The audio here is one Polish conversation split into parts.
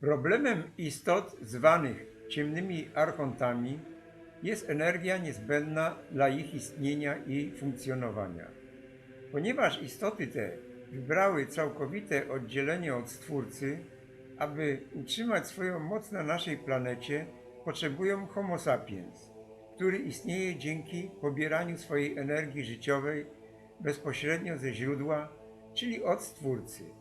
Problemem istot zwanych ciemnymi archontami jest energia niezbędna dla ich istnienia i funkcjonowania. Ponieważ istoty te wybrały całkowite oddzielenie od Stwórcy, aby utrzymać swoją moc na naszej planecie, potrzebują Homo sapiens, który istnieje dzięki pobieraniu swojej energii życiowej bezpośrednio ze źródła, czyli od Stwórcy.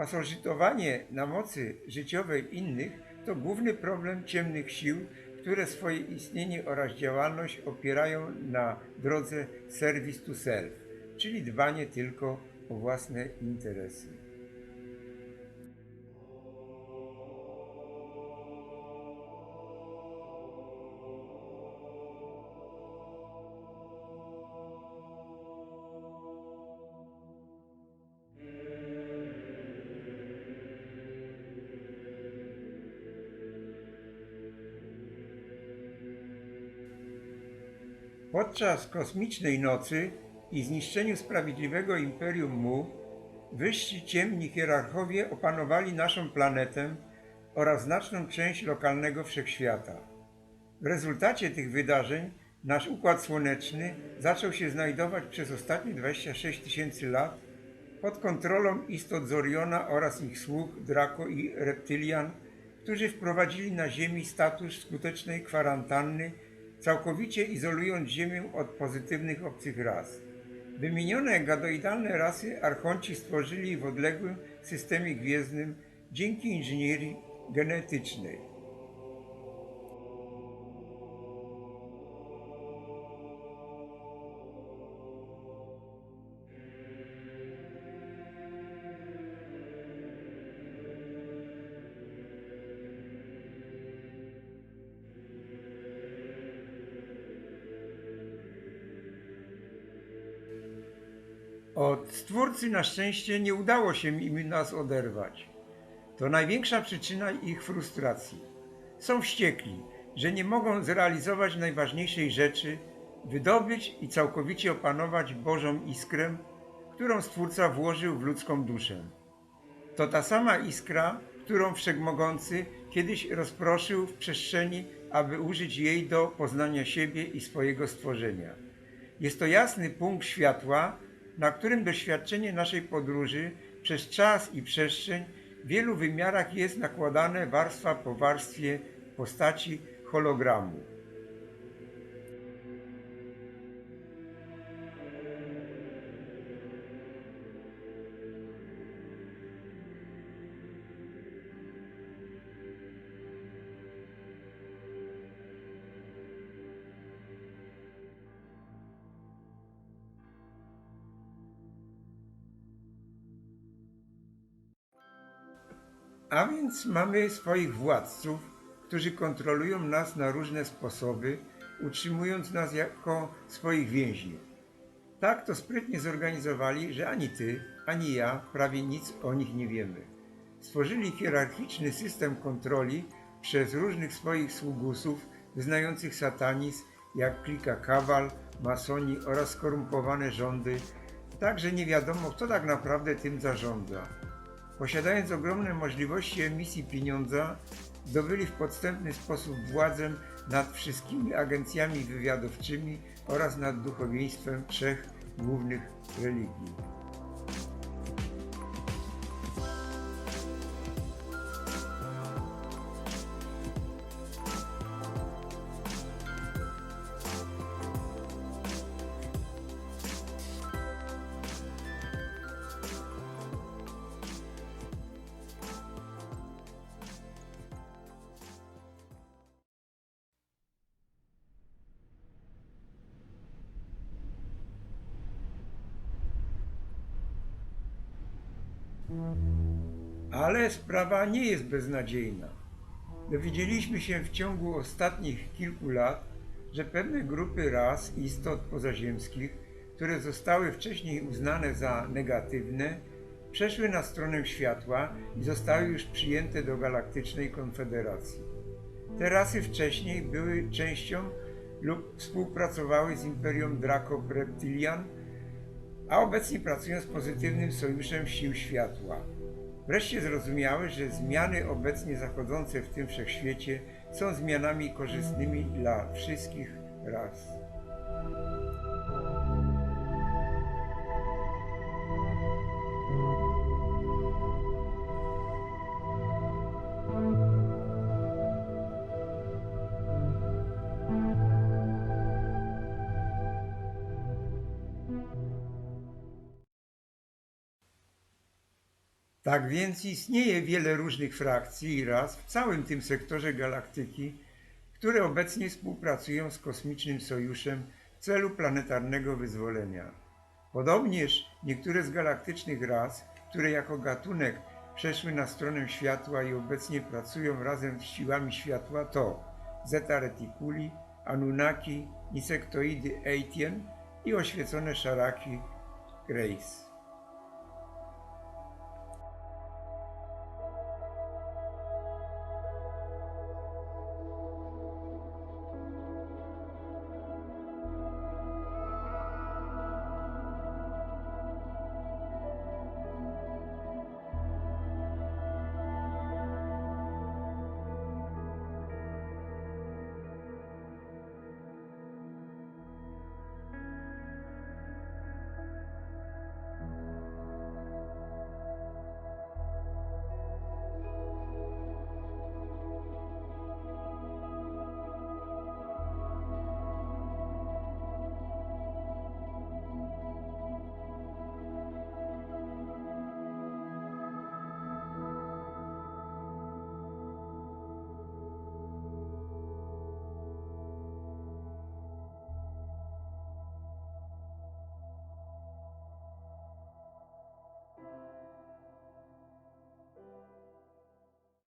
Pasożytowanie na mocy życiowej innych to główny problem ciemnych sił, które swoje istnienie oraz działalność opierają na drodze service to self, czyli dbanie tylko o własne interesy. Podczas kosmicznej nocy i zniszczeniu sprawiedliwego imperium Mu, wyżsi ciemni hierarchowie opanowali naszą planetę oraz znaczną część lokalnego wszechświata. W rezultacie tych wydarzeń nasz układ słoneczny zaczął się znajdować przez ostatnie 26 tysięcy lat pod kontrolą istot z Oriona oraz ich sług Draco i Reptylian, którzy wprowadzili na Ziemi status skutecznej kwarantanny, całkowicie izolując Ziemię od pozytywnych obcych ras. Wymienione gadoidalne rasy archonci stworzyli w odległym systemie gwiezdnym dzięki inżynierii genetycznej. Od Stwórcy na szczęście nie udało się im nas oderwać. To największa przyczyna ich frustracji. Są wściekli, że nie mogą zrealizować najważniejszej rzeczy, wydobyć i całkowicie opanować Bożą iskrę, którą Stwórca włożył w ludzką duszę. To ta sama iskra, którą Wszechmogący kiedyś rozproszył w przestrzeni, aby użyć jej do poznania siebie i swojego stworzenia. Jest to jasny punkt światła, na którym doświadczenie naszej podróży przez czas i przestrzeń w wielu wymiarach jest nakładane warstwa po warstwie w postaci hologramu. A więc mamy swoich władców, którzy kontrolują nas na różne sposoby, utrzymując nas jako swoich więźniów. Tak to sprytnie zorganizowali, że ani ty, ani ja prawie nic o nich nie wiemy. Stworzyli hierarchiczny system kontroli przez różnych swoich sługusów wyznających satanizm, jak klika Kawal, masoni oraz skorumpowane rządy, tak że nie wiadomo, kto tak naprawdę tym zarządza. Posiadając ogromne możliwości emisji pieniądza, zdobyli w podstępny sposób władzę nad wszystkimi agencjami wywiadowczymi oraz nad duchowieństwem trzech głównych religii. Ale sprawa nie jest beznadziejna. Dowiedzieliśmy się w ciągu ostatnich kilku lat, że pewne grupy ras istot pozaziemskich, które zostały wcześniej uznane za negatywne, przeszły na stronę światła i zostały już przyjęte do Galaktycznej Konfederacji. Te rasy wcześniej były częścią lub współpracowały z Imperium Draco Reptilian, a obecnie pracują z pozytywnym sojuszem sił światła. Wreszcie zrozumiały, że zmiany obecnie zachodzące w tym wszechświecie są zmianami korzystnymi dla wszystkich ras. Tak więc istnieje wiele różnych frakcji i ras w całym tym sektorze galaktyki, które obecnie współpracują z Kosmicznym Sojuszem w celu planetarnego wyzwolenia. Podobnież niektóre z galaktycznych ras, które jako gatunek przeszły na stronę światła i obecnie pracują razem z siłami światła to Zeta Reticuli, Anunnaki, Insektoidy Aitien i oświecone szaraki Grace.